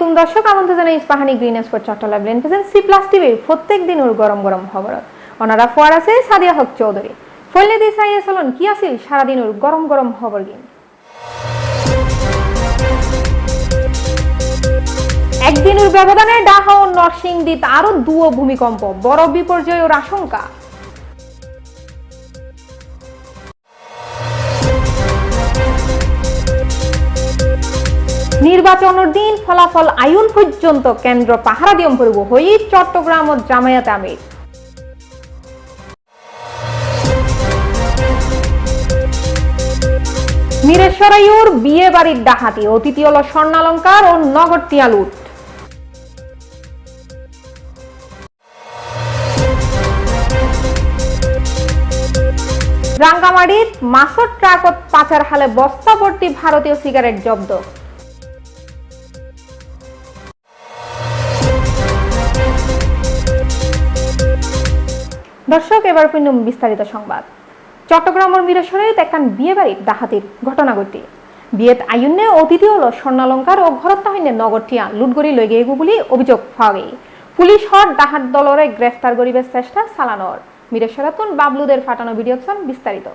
দর্শক। আমন্ত্রণ জানাই ইস্পাহানি গ্রিন স্পট চট্টগ্রাম লেন প্রেজেন্ট সি প্লাস টিভির প্রত্যেক দিন ওর গরম গরম খবর। ওনারা ফোয়ার আছে, সাদিয়া হক চৌধুরী। ফলে দি সাইয়ে চলন কি আছিল? সারাদিন ওর গরম গরম খবর গিন। একদিনের ব্যবধানে ডাহা ও নরসিংদীতে আরও দুয়ো ভূমিকম্প বড় বিপর্যয়ের আশঙ্কা। নির্বাচনের দিন ফলাফল আয়ুন পর্যন্ত কেন্দ্র পাহারা দিয়ম পড়ব হই চট্টগ্রাম ও জামায়াত আমির। মিরেশ্বরাইয়ুর বিয়ে বাড়ির ডাহাতি অতিথি হল স্বর্ণালঙ্কার ও নগর টিয়ালুট রাঙ্গামাড়ির মাসর ট্রাকত পাচার হালে বস্তা ভর্তি ভারতীয় সিগারেট জব্দ। দর্শক, এবার শুনুন বিস্তারিত সংবাদ। চট্টগ্রামের মিরেশ্বরের একখান বিয়ে বাড়ির ডাহাতির ঘটনা ঘটি। বিয়েত আয়ুন্নে অতিথি হল স্বর্ণালঙ্কার ও ঘরত্তাহিনে নগরটিয়া লুটগরি লই গিয়ে বলে অভিযোগ গেই পুলিশ হর ডাহাত দলরে গ্রেফতার করিবার চেষ্টা চালানোর। মিরেশ্বরাতুন বাবলুদের ফাটানো ভিডিও, বিস্তারিত।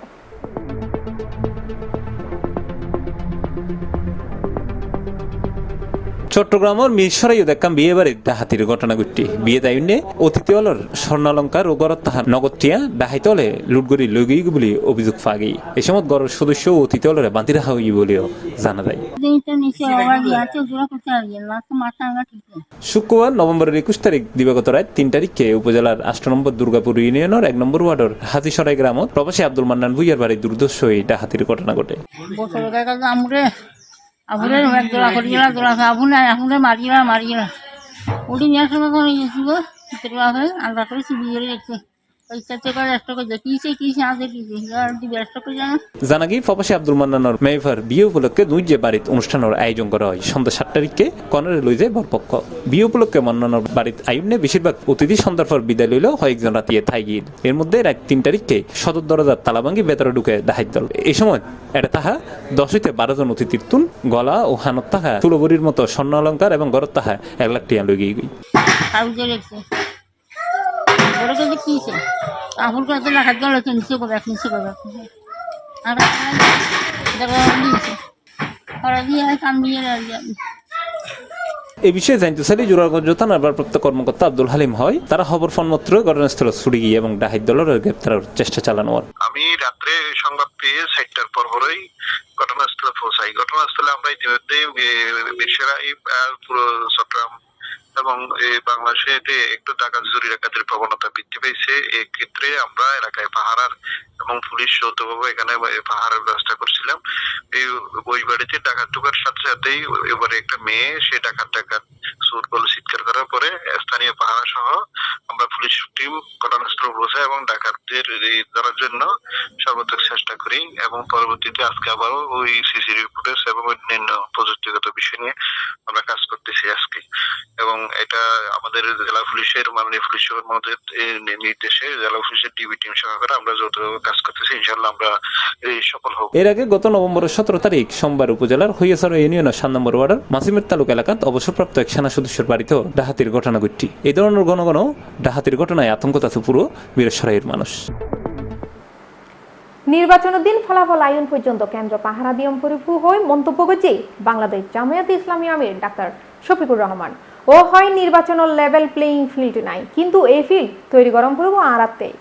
চট্টগ্রামের মিরসরাইও দেখাম বিয়ে বাড়ির ডাহাতির ঘটনা ঘটি। বিয়ে দায়ুন্নে অতিথি অলর স্বর্ণালঙ্কার ও গড়ত তাহার নগদটিয়া ডাহাইতে হলে লুটগরি লগি বলে অভিযোগ ফাগি এই সময় গড়ের সদস্য ও অতিথি অলরে বাঁধি রাখা হই বলেও জানা যায়। শুক্রবার নভেম্বরের একুশ তারিখ দিবাগত রায় তিন তারিখে উপজেলার আষ্ট নম্বর দুর্গাপুর ইউনিয়নের এক নম্বর ওয়ার্ডের হাতিসরাই গ্রামত প্রবাসী আব্দুল মান্নান ভুইয়ার বাড়ির দুর্দর্শ এই ডাহাতির ঘটনা ঘটে। আবুরে এক দোলা করি গেলা দোলা আবু নাই আবুরে মারি গেলা মারি গেলা ওটি নিয়ে সময় কোনো ভিতরে আলাদা করে চিবি করে রেখেছে ওই চারটে করে একটা করে দেখিয়েছে কি সে আগে কি আর দিবে একটা করে জানো? জানা গিয়ে প্রবাসী আব্দুল মান্নানোর বিয়ে উপলক্ষে বাড়িত অনুষ্ঠানের আয়োজন করা হয়। সন্ধ্যা সাত তারিখে কনের লই যায় বরপক্ষ। বিয়ে উপলক্ষে মান্নানোর বাড়িত আয়ুনে বেশিরভাগ অতিথি সন্ধ্যার পর বিদায় লইলেও কয়েকজন রাতিয়ে এর মধ্যে রাত তিন তারিখে সদর দরজার তালাভাঙ্গি ভেতরে ঢুকে দাহাই দল। এই সময় এটা তাহা দশ হইতে বারো জন অতিথির তুন গলা ও হানত তাহা তুলবরির মতো স্বর্ণ অলঙ্কার এবং গরত তাহা এক লাখ টিয়া লই গিয়ে গই কাউকে রেখেছে ওরা কিন্তু কিছে আবুল লাখাত গেল নিচে করবে নিচে করবে। আর ওরা দিয়ে দিয়ে এই বিষয়ে জানতে চাইলে জোরারগঞ্জ থানার ভারপ্রাপ্ত কর্মকর্তা আব্দুল হালিম হয়। তারা খবর ফোন মাত্র ঘটনাস্থলে ছুটে গিয়ে এবং ডাহিদ দলের গ্রেপ্তারের চেষ্টা চালানো হয়। আমি রাত্রে সংবাদ পেয়ে সাইটটার পর পরই ঘটনাস্থলে পৌঁছাই। ঘটনাস্থলে আমরা ইতিমধ্যে বিশ্বরাই পুরো চট্টগ্রাম এবং বাংলাদেশে এতে একটু টাকা চুরি ডাকাতির প্রবণতা বৃদ্ধি পেয়েছে। এক্ষেত্রে আমরা এলাকায় পাহারার এবং পুলিশ যৌথভাবে এখানে পাহারার ব্যবস্থা করছিলাম। এই ওই বাড়িতে ডাকাত ঢোকার সাথে সাথেই এবারে একটা মেয়ে, সে ডাকাত ডাকাত সুর বলে চিৎকার করার পরে স্থানীয় পাহারা সহ আমরা পুলিশ টিম, ঘটনাস্থলে পৌঁছাই এবং ডাকাতদের ধরার জন্য সর্বোচ্চ চেষ্টা করি এবং পরবর্তীতে আজকে আবারও ওই সিসিটিভি ফুটেজ এবং অন্যান্য প্রযুক্তিগত বিষয় নিয়ে আমরা কাজ করতেছি আজকে। এবং এটা আমাদের জেলা পুলিশের মাননীয় পুলিশ মহোদয়ের নির্দেশে জেলা পুলিশের ডিবি টিম সহকারে আমরা যৌথভাবে কাজ করতেছি। ইনশাল্লাহ আমরা সফল হব। এর আগে গত নভেম্বরের সতেরো তারিখ সোমবার উপজেলার হইয়াছড়া ইউনিয়নের সাত নম্বর ওয়ার্ডের মাসিমের তালুক এলাকাত অবসরপ্রাপ্ত এক সেনা সদস্যের বাড়িতেও ডাহাতির ঘটনা ঘটটি এই ধরনের ঘন ঘন ডাহাতির ঘটনায় আতঙ্ক আছে পুরো বীরেশ্বরাইয়ের মানুষ। নির্বাচনের দিন ফলাফল আয়ন পর্যন্ত কেন্দ্র পাহারা দিয়ম পরিভূ হয়ে মন্তব্য করছে বাংলাদেশ জামায়াতে ইসলামী আমির ডাক্তার শফিকুর রহমান। ও হয় নির্বাচনের লেভেল প্লেইং ফিল্ড নাই। কিন্তু এই ফিল্ড তৈরি গরম করব আরাতেই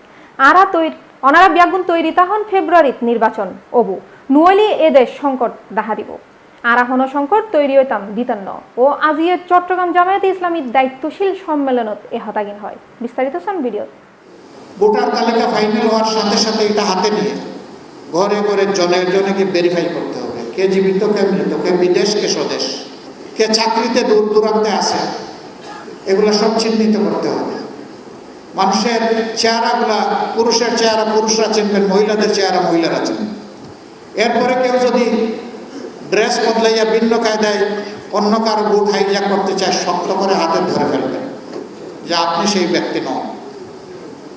আরা তৈরি অনারা ব্যাগুন তৈরি তাহন ফেব্রুয়ারিত নির্বাচন অবু। নুয়ালি এদেশ সংকট দেখা দিব। আরাহন সংকট তৈরি হইতাম দিতান্ন ও আজিয়ের চট্টগ্রাম জামায়াতে ইসলামীর দায়িত্বশীল সম্মেলনত এ হতাগিন হয়। বিস্তারিত সন ভিডিও ভোটার তালিকা ফাইনাল হওয়ার সাথে সাথে এটা হাতে নিয়ে ঘরে ঘরে জনে জনেকে ভেরিফাই করতে হবে। কে জীবিত, কে মৃত, কে বিদেশ, কে স্বদেশ। কে চাকরিতে দূর দূরান্তে আছে, এগুলো সব চিহ্নিত করতে হবে। মানুষের চেহারাগুলা, পুরুষের চেহারা, পুরুষরা চিনবেন, মহিলাদের চেহারা, মহিলারা চিনবেন। এরপরে কেউ যদি ড্রেস বদলাইয়া ভিন্ন কায়দায় অন্য কারও বুট হাইজ্যাক করতে চায়, শক্ত করে হাতে ধরে ফেলবেন যে আপনি সেই ব্যক্তি নন।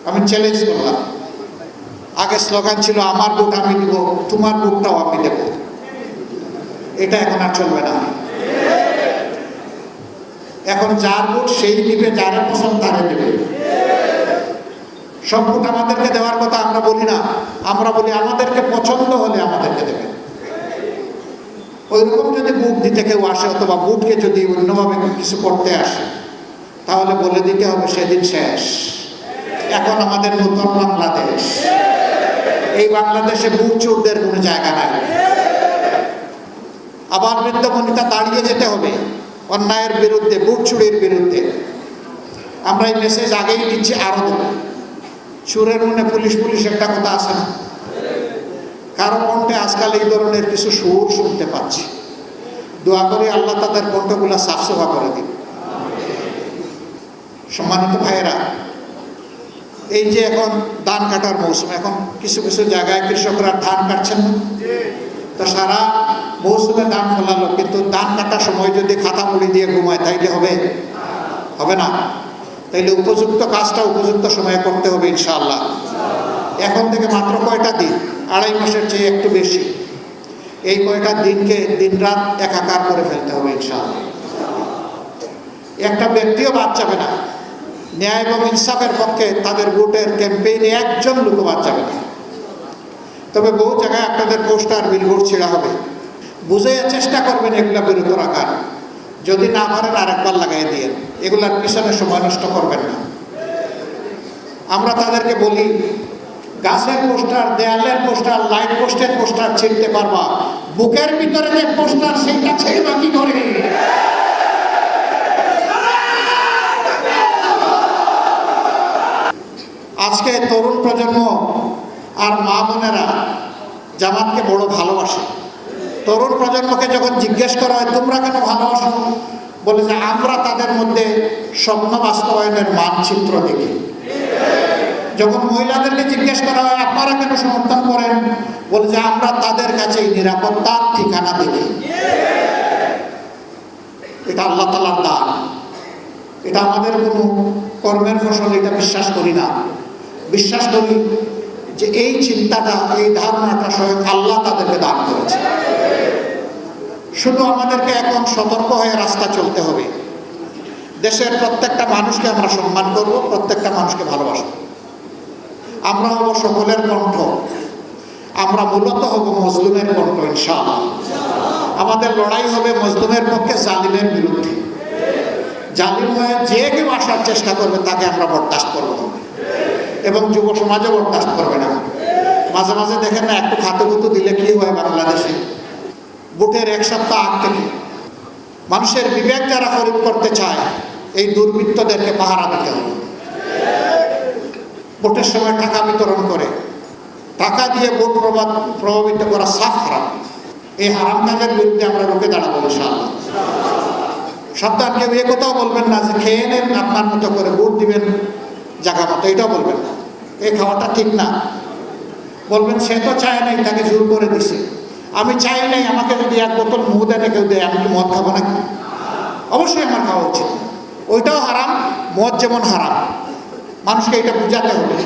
আমি চ্যালেঞ্জ করলাম। আগে স্লোগান ছিল, আমার বুট আমি দিব তোমার বুটটাও আমি দেব। এটা এখন আর চলবে না। এখন যার ভোট সেই দিবে যারা পছন্দ তারে দেবে। সব আমাদেরকে দেওয়ার কথা আমরা বলি না। আমরা বলি আমাদেরকে পছন্দ হলে আমাদেরকে দেবে। ওইরকম যদি বুট দিতে কেউ আসে অথবা বুটকে যদি অন্যভাবে কিছু করতে আসে, তাহলে বলে দিতে হবে সেদিন শেষ। এখন আমাদের নতুন বাংলাদেশ। এই বাংলাদেশে বুট চোরদের কোনো জায়গা নাই। আবার বৃদ্ধবনিতা দাঁড়িয়ে যেতে হবে। অন্যায়ের বিরুদ্ধে বুট চুরির বিরুদ্ধে। আমরা এই মেসেজ আগেই দিচ্ছি, আরও দেবো। চুরের মনে পুলিশ পুলিশ একটা কথা আছে না? কারও কণ্ঠে আজকাল এই ধরনের কিছু সুর শুনতে পাচ্ছি। দোয়া করে আল্লাহ তাদের কণ্ঠগুলো সাফসফা করে দিন সম্মানিত ভাইয়েরা, এই যে এখন ধান কাটার মৌসুম, এখন কিছু কিছু জায়গায় কৃষকরা ধান কাটছেন না। তো সারা মৌসুমে ধান ফলালো কিন্তু ধান কাটার সময় যদি খাতা মুড়ি দিয়ে ঘুমায়, তাইলে হবে? হবে না। তাইলে উপযুক্ত কাজটা উপযুক্ত সময়ে করতে হবে, ইনশাআল্লাহ। এখন থেকে মাত্র কয়টা দিন? আড়াই মাসের চেয়ে একটু বেশি। এই কয়টা দিনকে দিনরাত একাকার করে ফেলতে হবে, ইনশাআল্লাহ। একটা ব্যক্তিও বাদ যাবে না। ন্যায় এবং ইনসাফের পক্ষে তাদের ভোটের ক্যাম্পেইনে একজন লোক বাদ যাবে না। তবে বহু জায়গায় আপনাদের পোস্টার, বিলবোর্ড ছেড়া হবে। বুঝে চেষ্টা করবেন এগুলা বিরত রাখার। যদি না পারেন আরেকবার লাগাই দিয়ে এগুলার পিছনে সময় নষ্ট করবেন না। আমরা তাদেরকে বলি, গাছের পোস্টার, দেয়ালের পোস্টার, লাইট পোস্টের পোস্টার ছিঁড়তে পারবা। বুকের ভিতরে যে পোস্টার, সেইটা ছেড়বা কি করে আজকে তরুণ প্রজন্ম আর মা বোনেরা জামাতকে বড় ভালোবাসে। তরুণ প্রজন্মকে যখন জিজ্ঞেস করা হয়, তোমরা কেন ভালোবাসো? বলে যে, আমরা তাদের মধ্যে স্বপ্ন বাস্তবায়নের মানচিত্র দেখি। যখন মহিলাদেরকে জিজ্ঞেস করা হয়, আপনারা কেন সমর্থন করেন? বলে যে, আমরা তাদের কাছে নিরাপত্তার ঠিকানা দেখি। এটা আল্লাহ তালার দান। এটা আমাদের কোনো কর্মের ফসল এটা বিশ্বাস করি না। বিশ্বাস করি যে, এই চিন্তাটা, এই ধারণাটা স্বয়ং আল্লাহ তাদেরকে দান করেছে শুধু আমাদেরকে এখন সতর্ক হয়ে রাস্তা চলতে হবে। দেশের প্রত্যেকটা মানুষকে আমরা সম্মান করব, প্রত্যেকটা মানুষকে ভালোবাসব। আমরা হব সকলের কণ্ঠ। আমরা মূলত হব মজলুমের কণ্ঠ, ইনশাআল্লাহ। আমাদের লড়াই হবে মজলুমের পক্ষে জালিমের বিরুদ্ধে। জালিম হয়ে যে কেউ আসার চেষ্টা করবে, তাকে আমরা বরদাস্ত করব। এবং যুব সমাজও বরদাস্ত করবে না। মাঝে মাঝে দেখেন না, একটু খাতুগুতু দিলে কি হয় বাংলাদেশে? বুটের এক সপ্তাহ আগ থেকে মানুষের বিবেক যারা খরিদ করতে চায়, এই দুর্বৃত্তদেরকে পাহারা দিতে হবে। ভোটের সময় টাকা বিতরণ করে, টাকা দিয়ে ভোট প্রভাব প্রভাবিত করা সাফ হারাম। এই হারাম কাজের বিরুদ্ধে আমরা রুখে দাঁড়াবো ইনশাআল্লাহ। সাবধান, কেউ এ কথাও বলবেন না যে খেয়ে নেন, আপনার মতো করে ভোট দিবেন জায়গা মতো, এটাও বলবেন না। এই খাওয়াটা ঠিক না। বলবেন, সে তো চায় নাই, তাকে জোর করে দিছে। আমি চাই নাই আমাকে যদি এক বোতল মহুদ এনে কেউ দেয়, আমি কি মদ খাব নাকি? অবশ্যই আমার খাওয়া উচিত। ওইটাও হারাম, মদ যেমন হারাম। মানুষকে এটা বুঝাতে হবে।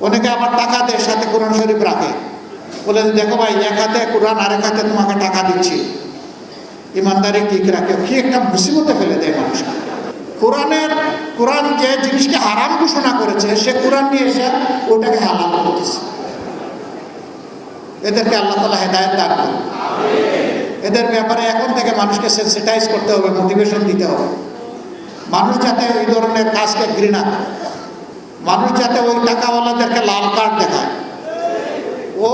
অনেকে আবার টাকা দেয়, সাথে কোরআন শরীফ রাখে। বলে দেখো ভাই, এক হাতে কোরআন, আরেক হাতে তোমাকে টাকা দিচ্ছি। ইমানদারি ঠিক রাখে। কি একটা মুসিবতে ফেলে দেয় মানুষকে কোরআনের, কোরআন যে জিনিসকে হারাম ঘোষণা করেছে, সে কোরআন নিয়ে এসে ওটাকে হালাল করতেছে। এদেরকে আল্লাহ তালা হেদায়ত দান করুন। এদের ব্যাপারে এখন থেকে মানুষকে সেন্সিটাইজ করতে হবে মোটিভেশন দিতে হবে। মানুষ যাতে ওই ধরনের কাজকে ঘৃণা করে। মানুষ যাতে ওই টাকাওয়ালাদেরকে লাল কার্ড দেখায়। ও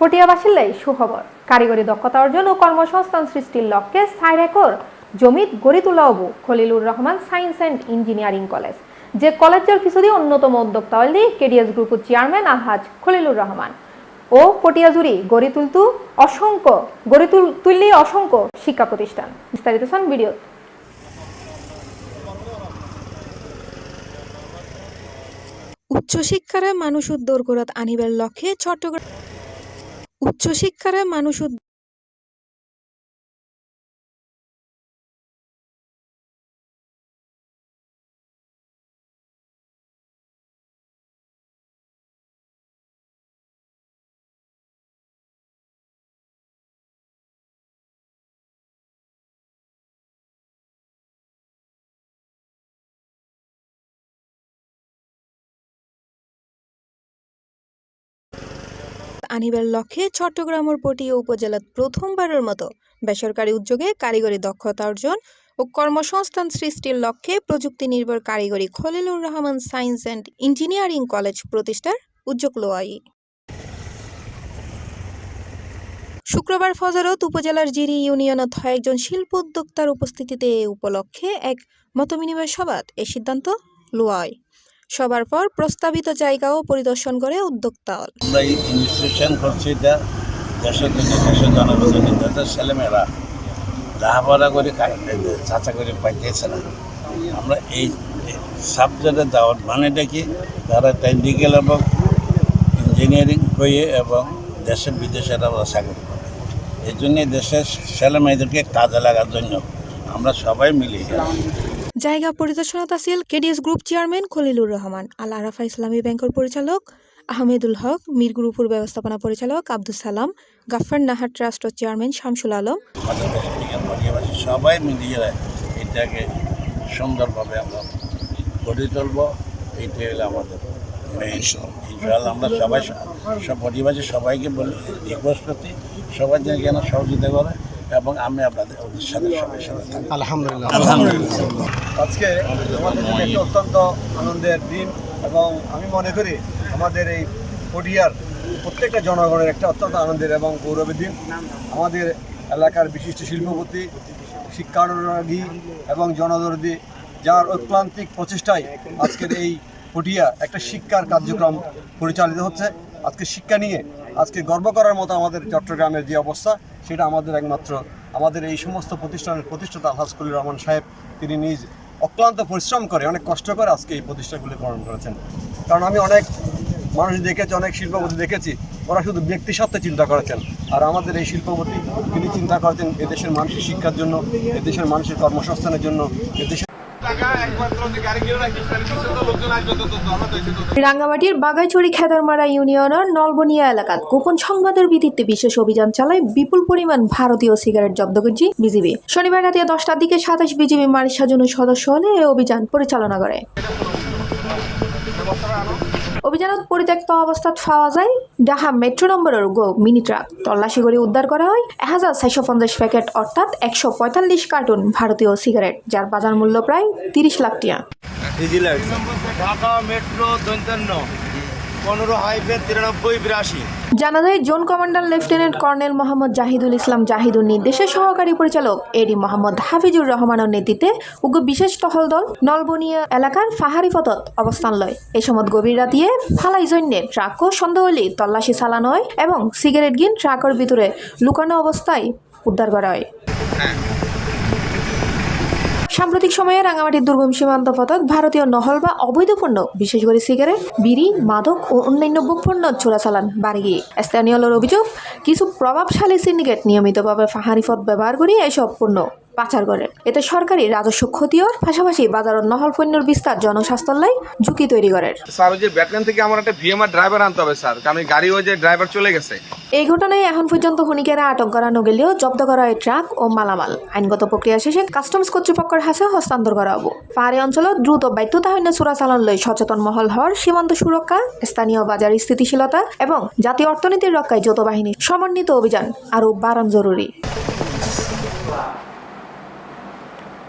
পটিয়া বাসিল্লাই সুখবর। কারিগরি দক্ষতা অর্জন ও কর্মসংস্থান সৃষ্টির লক্ষ্যে সাইর একর জমিত গড়ি তোলা হবু Khalilur Rahman science and engineering college. যে কলেজের কিছুদিন অন্যতম উদ্যোক্তা হলি কেডিএস গ্রুপের চেয়ারম্যান আলহাজ খলিলুর রহমান। ও পটিয়া গড়ে তুলতু অসংখ্য, গড়ে তুল তুললে অসংখ্য শিক্ষা প্রতিষ্ঠান। বিস্তারিত শোন ভিডিও। উচ্চশিক্ষারে মানুষ উদ্যোর করাত আনিবার লক্ষ্যে চট্টগ্রাম উচ্চশিক্ষারে মানুষ আনিবার লক্ষ্যে চট্টগ্রামের পটিয়া উপজেলাত প্রথমবারের মতো বেসরকারি উদ্যোগে কারিগরি দক্ষতা অর্জন ও কর্মসংস্থান সৃষ্টির লক্ষ্যে প্রযুক্তি নির্ভর কারিগরি Khalilur Rahman science and engineering college প্রতিষ্ঠার উদ্যোগ লোয়াই শুক্রবার ফজরত উপজেলার জিরি ইউনিয়নত হয় একজন শিল্প উদ্যোক্তার উপস্থিতিতে এ উপলক্ষে এক মতবিনিময় সভাত এ সিদ্ধান্ত লোয়ায় সবার পর প্রস্তাবিত জায়গাও পরিদর্শন করে উদ্যোক্তা দল। আমরা এই ইনস্টিটিউশন করছি এটা দেশের দেশের জনগণের দেশের ছেলেমেয়েরা লেখাপড়া করে চাচা করে পাইতেছে না। আমরা এই সাবজেক্টে দেওয়ার মানেটা কি? তারা টেকনিক্যাল এবং ইঞ্জিনিয়ারিং হয়ে এবং দেশে বিদেশে তারা চাকরি করে। এই জন্যে দেশের ছেলে মেয়েদেরকে কাজে লাগার জন্য আমরা সবাই মিলে জায়গা পরিদর্শনত আছিল KDS group chairman Khalilur Rahman Al Arafah Islami ব্যাংকের পরিচালক আহমেদুল হক, মীর গ্রুপুর ব্যবস্থাপনা পরিচালক আব্দুল সালাম, গাফফার নাহার ট্রাস্টের চেয়ারম্যান শামসুল আলম। সবাই মিলিয়ে এটাকে সুন্দরভাবে আমরা গড়ে তুলবো। হলো আমাদের আমরা সবাই সব পরিবারের সবাইকে বলি রিকোয়েস্ট সবাই যেন সহযোগিতা করে। এবং আমি আপনাদের ওদের সাথে সবাই সাথে থাকি আলহামদুলিল্লাহ। আলহামদুলিল্লাহ। আজকে আমাদের একটি অত্যন্ত আনন্দের দিন এবং আমি মনে করি আমাদের এই পটিয়ার প্রত্যেকটা জনগণের একটা অত্যন্ত আনন্দের এবং গৌরবের দিন। আমাদের এলাকার বিশিষ্ট শিল্পপতি শিক্ষানুরাগী এবং জনদরদি যার ঐক্লান্তিক প্রচেষ্টায় আজকের এই পটিয়া একটা শিক্ষার কার্যক্রম পরিচালিত হচ্ছে। আজকে শিক্ষা নিয়ে আজকে গর্ব করার মতো আমাদের চট্টগ্রামের যে অবস্থা সেটা আমাদের একমাত্র, আমাদের এই সমস্ত প্রতিষ্ঠানের প্রতিষ্ঠাতা আলহাজ কলির রহমান সাহেব, তিনি নিজ অক্লান্ত পরিশ্রম করে, অনেক কষ্ট করে আজকে এই প্রতিষ্ঠাগুলি গ্রহণ করেছেন। কারণ আমি অনেক মানুষ দেখেছি, অনেক শিল্পপতি দেখেছি, ওরা শুধু ব্যক্তি সত্ত্বে চিন্তা করেছেন। আর আমাদের এই শিল্পপতি, তিনি চিন্তা করেছেন এদেশের মানুষের শিক্ষার জন্য, এদেশের মানুষের কর্মসংস্থানের জন্য, এদেশের রাঙ্গামাটির বাগাইছড়ি খেদারমারা ইউনিয়নের নলবনিয়া এলাকাত গোপন সংবাদের ভিত্তিতে বিশেষ অভিযান চালায় বিপুল পরিমাণ ভারতীয় সিগারেট জব্দ করছে বিজিবি। শনিবার রাতে দশটার দিকে সাতাশ বিজিবি মারি সাজানোর সদস্য হলে এই অভিযান পরিচালনা করে। অভিযানত পরিত্যক্ত অবস্থাত পাওয়া যায় ডাহা মেট্রো নম্বরের গো মিনি ট্রাক। তল্লাশি করে উদ্ধার করা হয় এক হাজার ছয়শো পঞ্চাশ প্যাকেট, অর্থাৎ একশো পঁয়তাল্লিশ কার্টুন ভারতীয় সিগারেট, যার বাজার মূল্য প্রায় তিরিশ লাখ টিয়া ঢাকা মেট্রো পনেরো হাইফে তিরানব্বই বিরাশি। জানা যায় zone commander lieutenant colonel Mohammad Zahidul Islam Zahidur নির্দেশে সহকারী পরিচালক এডি মোহাম্মদ হাফিজুর রহমানের নেতৃত্বে উগ্র বিশেষ টহল দল নলবনিয়া এলাকার ফাহারি ফতত অবস্থান লয়। এই সময় গভীর রাতিয়ে ফালাই জন্যে ট্রাকও সন্দেহলি তল্লাশি চালানো হয় এবং সিগারেট গিন ট্রাকের ভিতরে লুকানো অবস্থায় উদ্ধার করা হয়। সাম্প্রতিক সময়ে রাঙামাটির দুর্গম সীমান্ত পথত ভারতীয় নহল বা অবৈধ পণ্য, বিশেষ করে সিগারেট, বিড়ি, মাদক ও অন্যান্য পণ্য চোরাচালান গিয়ে। স্থানীয় অভিযোগ, কিছু প্রভাবশালী সিন্ডিকেট নিয়মিতভাবে ফাহারি পথ ব্যবহার করে এসব পণ্য পাচার করে। এতে সরকারি রাজস্ব ক্ষতির পাশাপাশি বাজারত নহল পণ্যের বিস্তার জনস্বাস্থ্যের ঝুঁকি তৈরি করে। স্যার ওই যে ব্যাকল্যান্ড থেকে আমার একটা ভিএমআর ড্রাইভার আনতে হবে স্যার। কারণ এই গাড়ি ওই যে ড্রাইভার চলে গেছে। এই ঘটনায় এখন পর্যন্ত খনিকেরা আটক করানো গেলেও জব্দ করা হয় ট্রাক ও মালামাল। আইনগত প্রক্রিয়া শেষে কাস্টমস কর্তৃপক্ষের হাতে হস্তান্তর করা হব। পাহাড়ি অঞ্চলত দ্রুত বাধ্যতাহীন চোরাচালান লই সচেতন মহল হওয়ার সীমান্ত সুরক্ষা স্থানীয় বাজার স্থিতিশীলতা এবং জাতীয় অর্থনীতির রক্ষায় যৌথ বাহিনীর সমন্বিত অভিযান আরও বাড়ান জরুরি।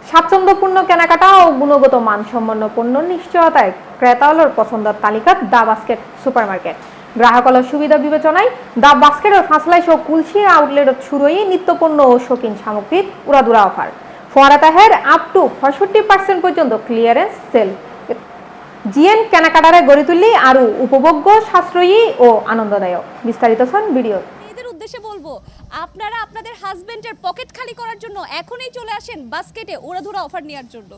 স্বাচ্ছন্দ্যপূর্ণ কেনাকাটা ও গুণগত মানসম্পন্ন পণ্য নিশ্চয়তায় ক্রেতাওয়ালার পছন্দের তালিকা দা বাস্কেট সুপারমার্কেট। গ্রাহকলের সুবিধা বিবেচনায় দা বাস্কেটের ফাঁসলাই সহ কুলসি আউটলেটত শুরুই নিত্যপণ্য ও শৌখিন সামগ্রীর উড়াদুরা অফার। ফোয়ারা তাহের আপ টু পঁয়ষট্টি পার্সেন্ট পর্যন্ত ক্লিয়ারেন্স সেল জিএন কেনাকাটারে গড়ে তুললি আরও উপভোগ্য, সাশ্রয়ী ও আনন্দদায়ক। বিস্তারিত ছন ভিডিও মেয়েদের উদ্দেশ্যে বলব আপনারা আপনাদের হাজবেন্ডের পকেট খালি করার জন্য এখনই চলে আসেন বাস্কেটে উড়াধুরা অফার নেওয়ার জন্য।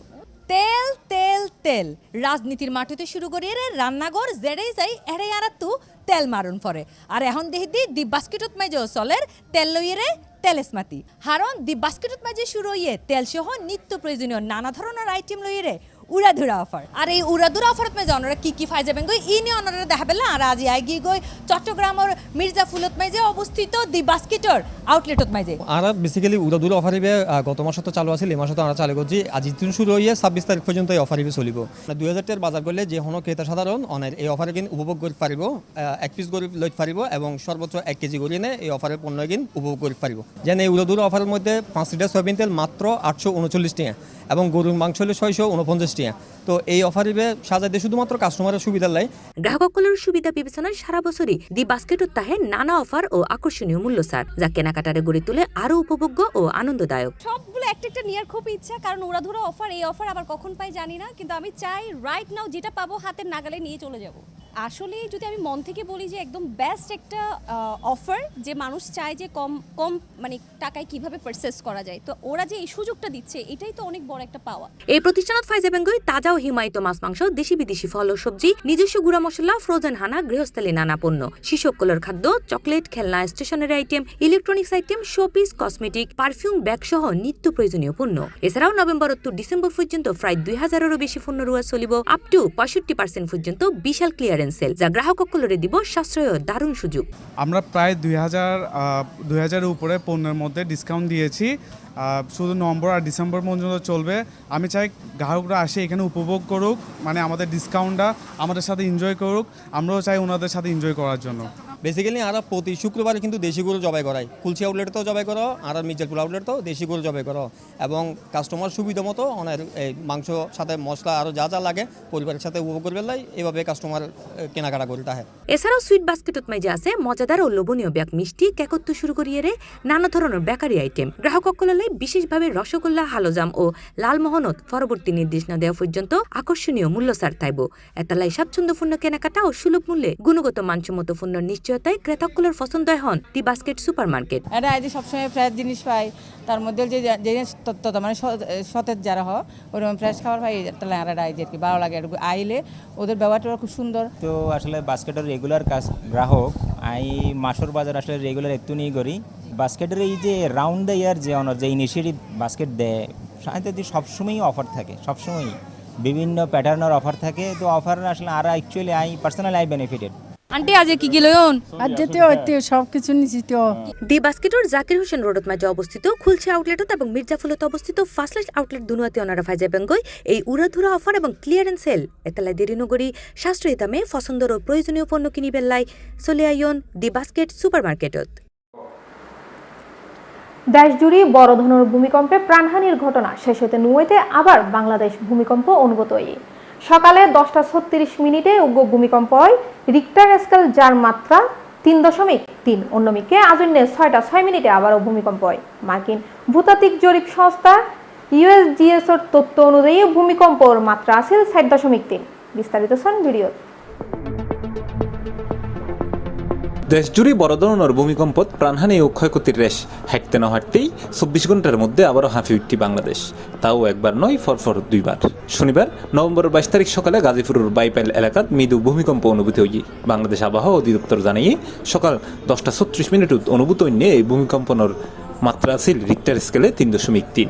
তেল তেল তেল। রাজনীতির মাটিতে শুরু করিয়ে রে রান্নাঘর, জেড়েই যাই এড়ে আরাত্তু তেল মারণ পরে আর এখন দেখি দি বাস্কেটত মাইজে চলের তেল লইয়ে রে তেলেসমাতি হারণ দি বাস্কেটত মাঝে শুরু হইয়ে তেল সহ নিত্য প্রয়োজনীয় নানা ধরনের আইটেম লইয়ে রে উড়াধুরা অফার। আর এই উড়াধুরা অফারত মে জনরা কি কি ফাই যাবেন ই নিয়ে অনরা দেখা পেলে আর আজি আইগি গই চট্টগ্রামের মির্জা ফুলত মাইজে অবস্থিত দি বাস্কেটর আউটলেটত মাইজে। আর বেসিক্যালি উড়াদুর অফার হিবে গত মাসত চালু আছিল, এই মাসত আমরা চালু করছি। আজ দিন শুরু হয়ে ছাব্বিশ তারিখ পর্যন্ত এই অফার চলিব। দুই হাজার টাকার বাজার করলে যে কোনো ক্রেতা সাধারণ অনের এই অফারে কিন্তু উপভোগ করে পারিব এক পিস গরি লইতে পারিব এবং সর্বোচ্চ এক কেজি গরি এনে এই অফারের পণ্য কিন্তু উপভোগ করে পারিব। যেন এই উড়াদুর অফারের মধ্যে পাঁচ লিটার সয়াবিন তেল মাত্র আটশো উনচল্লিশ টাকা। এবং গরুর মাংস হলে ছয়শো উনপঞ্চাশ টাকা। তো এই অফার হিবে সাজাইতে শুধুমাত্র কাস্টমারের সুবিধার লাই গ্রাহক সুবিধা বিবেচনায় সারা বছরই দি বাস্কেট তাহে নানা অফার ও আকর্ষণীয় মূল্য সার যা কেনাকাটারে গড়ে তুলে আরও উপভোগ্য ও আনন্দদায়ক। একটা একটা নেওয়ার খুব ইচ্ছা, কারণ ওরা ধরো অফার এই অফার আবার কখন পাই জানি না, কিন্তু আমি চাই রাইট নাও যেটা পাবো হাতের নাগালে নিয়ে চলে যাব। আসলে যদি আমি মন থেকে বলি যে একদম বেস্ট একটা অফার যে মানুষ চায় যে কম কম মানে টাকায় কীভাবে পারচেস করা যায়, তো ওরা যে এই সুযোগটা দিচ্ছে, এটাই তো অনেক বড় একটা পাওয়া এই প্রতিষ্ঠানত ফাইজা বেঙ্গই তাজা ও হিমায়িত মাছ, মাংস, দেশি বিদেশি ফল ও সবজি, নিজস্ব গুঁড়া মশলা ফ্রোজেন হানা, গৃহস্থালী নানা পণ্য শিশুকলের খাদ্য চকলেট খেলনা stationery item electronics item showpiece cosmetic perfume bag সহ নিত্য প্রয়োজনীয় পণ্য। এছাড়াও নভেম্বর টু ডিসেম্বর পর্যন্ত প্রায় দুই হাজারেরও বেশি পণ্য রুয়া চলিব। আপ টু পঁয়ষট্টি পার্সেন্ট পর্যন্ত বিশাল ক্লিয়ারেন্স সেল যা গ্রাহক সকলের দিব সাশ্রয় দারুণ সুযোগ। আমরা প্রায় দুই হাজার দুই হাজারের উপরে পণ্যের মধ্যে ডিসকাউন্ট দিয়েছি। শুধু নভেম্বর আর ডিসেম্বর পর্যন্ত চলবে। আমি চাই গ্রাহকরা আসে এখানে উপভোগ করুক মানে আমাদের ডিসকাউন্টটা আমাদের সাথে এনজয় করুক। আমরাও চাই ওনাদের সাথে এনজয় করার জন্য। বেসিক্যালি আর প্রতি শুক্রবারে কিন্তু দেশি গরু জবাই করাই কুলসি আউটলেটতেও জবাই করো আর মির্জাপুর আউটলেটতেও দেশি গরু জবাই করো। এবং কাস্টমার সুবিধা মতো অনেক এই মাংস সাথে মশলা আরও যা যা লাগে পরিবারের সাথে উপভোগ করবে লাই এভাবে কাস্টমার কেনাকাটা করি তাহে। এছাড়াও সুইট বাস্কেটত মাইজে আছে মজাদার ও লোভনীয় ব্যাগ মিষ্টি কেকত্ব শুরু করিয়ে রে নানা ধরনের বেকারি আইটেম গ্রাহকসকললে বিশেষভাবে রসগোল্লা হালোজাম ও লালমোহনত পরবর্তী নির্দেশনা দেওয়া পর্যন্ত আকর্ষণীয় মূল্য ছাড় থাইব এতালাই স্বাচ্ছন্দ্যপূর্ণ কেনাকাটা ও সুলভ মূল্যে গুণগত মানসম্মত পণ্যের নিশ্চয়তায় ক্রেতাকগুলোর পছন্দ হন দি বাস্কেট সুপার মার্কেট যে সবসময় ফ্রেশ জিনিস পাই তার মধ্যে যে যে জিনিস তত্ত্ব মানে সতেজ যারা হয় ওরকম ফ্রেশ খাবার পাই তাহলে আর যে কি ভালো লাগে। আর আইলে ওদের ব্যবহারটা খুব সুন্দর। তো আসলে বাস্কেটের রেগুলার কাজ গ্রাহক আই মাসর বাজার আসলে রেগুলার একটু নিয়ে করি। বাস্কেটের এই যে রাউন্ড দ্য ইয়ার যে অনার যে ইনিশিয়েটিভ বাস্কেট দেয় সাথে সবসময়ই অফার থাকে সবসময়ই। বিভিন্ন প্যাটার্নের অফার থাকে তো অফার আসলে আর actually I personal I benefited aunty আজ কি কি লয়ন আর যেতে হইতে সব কিছু নিছি তো। দি বাস্কেটর জাকির হোসেন রোডত মাঝে অবস্থিত খুলছে আউটলেটত এবং মির্জাফুলত অবস্থিত ফার্স্টলাইট আউটলেট দুনুয়াতে অনারা ফাইজা বেঙ্গই এই উড়াধুরা অফার এবং ক্লিয়ারেন্স সেল এতালাই দেরি নগরী সাশ্রয়ী দামে পছন্দর ও প্রয়োজনীয় পণ্য কিনি বেল্লাই চলে আইয়ন দি বাস্কেট সুপার মার্কেটত দেশজুড়ে বড় ধরনের ভূমিকম্পে প্রাণহানির ঘটনা শেষ হতে নুয়েতে আবার বাংলাদেশ ভূমিকম্প অনুভূত হয়ে সকালে দশটা ছত্রিশ মিনিটে উগ্র ভূমিকম্প হয় রিক্টার স্কেল যার মাত্রা তিন দশমিক তিন, অন্যমিকে আজন্যে ছয়টা ছয় মিনিটে আবারও ভূমিকম্প হয়। মার্কিন ভূতাত্ত্বিক জরিপ সংস্থা ইউএসজিএসর তথ্য অনুযায়ী ভূমিকম্পর মাত্রা আছিল ষাট দশমিক তিন। বিস্তারিত শোন ভিডিও দেশজুড়ে বড় ধরনের ভূমিকম্পত প্রাণহানি ও ক্ষয়ক্ষতির রেশ হাঁটতে না হাঁটতেই চব্বিশ ঘণ্টার মধ্যে আবারও হাঁফি উঠতি বাংলাদেশ। তাও একবার নয়, ফরফর দুইবার। শনিবার, নভেম্বর বাইশ তারিখ সকালে গাজীপুরের বাইপাইল এলাকাত মৃদু ভূমিকম্প অনুভূত হই বাংলাদেশ আবহাওয়া অধিদপ্তর জানিয়ে, সকাল দশটা ছত্রিশ মিনিট অনুভূত নিয়ে এই ভূমিকম্পনের মাত্রা আছিল রিক্টার স্কেলে তিন দশমিক তিন।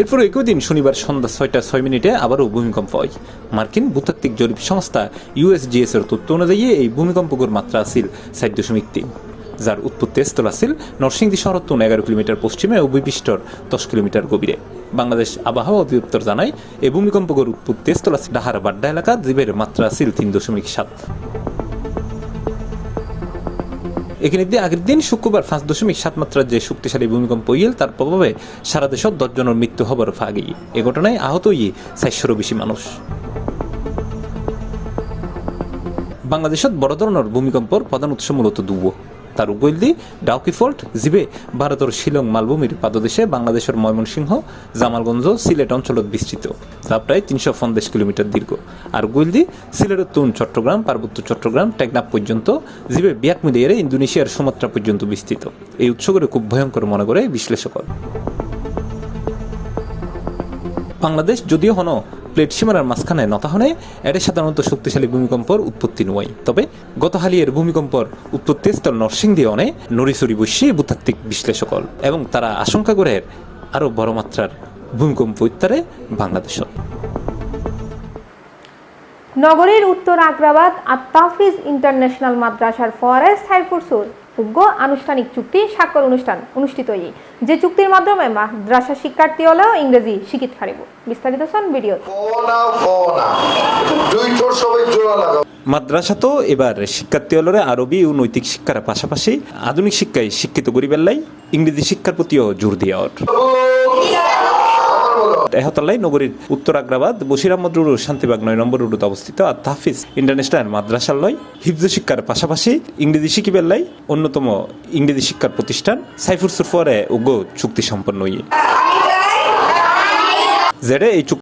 এরপর একই দিন শনিবার সন্ধ্যা ছয়টা ছয় মিনিটে আবারও ভূমিকম্প হয়। মার্কিন ভূতাত্ত্বিক জরিপ সংস্থা ইউএসজিএস এর তথ্য অনুযায়ী এই ভূমিকম্পগুর মাত্রা আছিল ষাট দশমিক তিন, যার উৎপত্তি স্থল আছিল নরসিংদী শহরত্ব এগারো কিলোমিটার পশ্চিমে ও বিপিষ্টর দশ কিলোমিটার গভীরে। বাংলাদেশ আবহাওয়া অধিদপ্তর জানায়, এই ভূমিকম্পগুর উৎপত্তি স্থল আছে ডাহার বাড্ডা এলাকা জীবের মাত্রা আছিল তিন দশমিক সাত। এখানে দিয়ে আগের দিন শুক্রবার পাঁচ দশমিক সাত মাত্রার যে শক্তিশালী ভূমিকম্প ইয়েল, তার প্রভাবে সারা দেশত দশজনের মৃত্যু হবার ফাগেই এ ঘটনায় আহত ইয়ে চারশোরও বেশি মানুষ। বাংলাদেশত বড় ধরনের ভূমিকম্পর প্রধান উৎস মূলত দুবো তার উগৈলদি ডাউকি ফল্ট জিবে ভারতের শিলং মালভূমির পাদদেশে বাংলাদেশের ময়মনসিংহ, জামালগঞ্জ সিলেট অঞ্চলত বিস্তৃত। যা প্রায় তিনশো পঞ্চাশ কিলোমিটার দীর্ঘ। আর গুইলদি সিলেটের তুন চট্টগ্রাম, পার্বত্য চট্টগ্রাম, টেকনাফ পর্যন্ত জিবে বিয়াক মিলিয়ে ইন্দোনেশিয়ার সুমাত্রা পর্যন্ত বিস্তৃত। এই উৎসগুলো খুব ভয়ঙ্কর মনে করে বিশ্লেষকর। বাংলাদেশ যদিও হন প্লেট সীমানার মাঝখানে নতাহনে এটা সাধারণত শক্তিশালী ভূমিকম্পর উৎপত্তি নয়। তবে গত হালিয়ের ভূমিকম্পর উৎপত্তি স্থল নরসিংদী অনে নরিসরি বৈশ্যে ভূতাত্ত্বিক বিশ্লেষকল এবং তারা আশঙ্কা করে আরও বড় মাত্রার ভূমিকম্প উত্তরে বাংলাদেশত নগরীর উত্তর আগ্রাবাদ আর তাফিজ ইন্টারন্যাশনাল মাদ্রাসার ফরেস্ট সাইফুরসুর উগ্র আনুষ্ঠানিক চুক্তি স্বাক্ষর অনুষ্ঠান অনুষ্ঠিত এই যে চুক্তির মাধ্যমে মাদ্রাসা শিক্ষার্থী হলেও ইংরেজি শিখিত পারিব। বিস্তারিত শোন ভিডিও মাদ্রাসা তো এবার শিক্ষার্থী হলরে আরবি ও নৈতিক শিক্ষার পাশাপাশি আধুনিক শিক্ষায় শিক্ষিত করিবার লাই ইংরেজি শিক্ষার প্রতিও জোর দিয়া এহতাল্লাই নগরীর উত্তর আগ্রাবাদ বসির আহমদ রুড শান্তিবাগ নয় নম্বর রোড অবস্থিত আর তাহফিজ ইন্টারন্যাশনাল মাদ্রাসালয় হিফজ শিক্ষার পাশাপাশি ইংরেজি শিখিবার লাই অন্যতম ইংরেজি শিক্ষার প্রতিষ্ঠান সাইফুর সুরফরে উগ্র চুক্তি সম্পন্ন হইয়ে। জেডে এই চুক্তি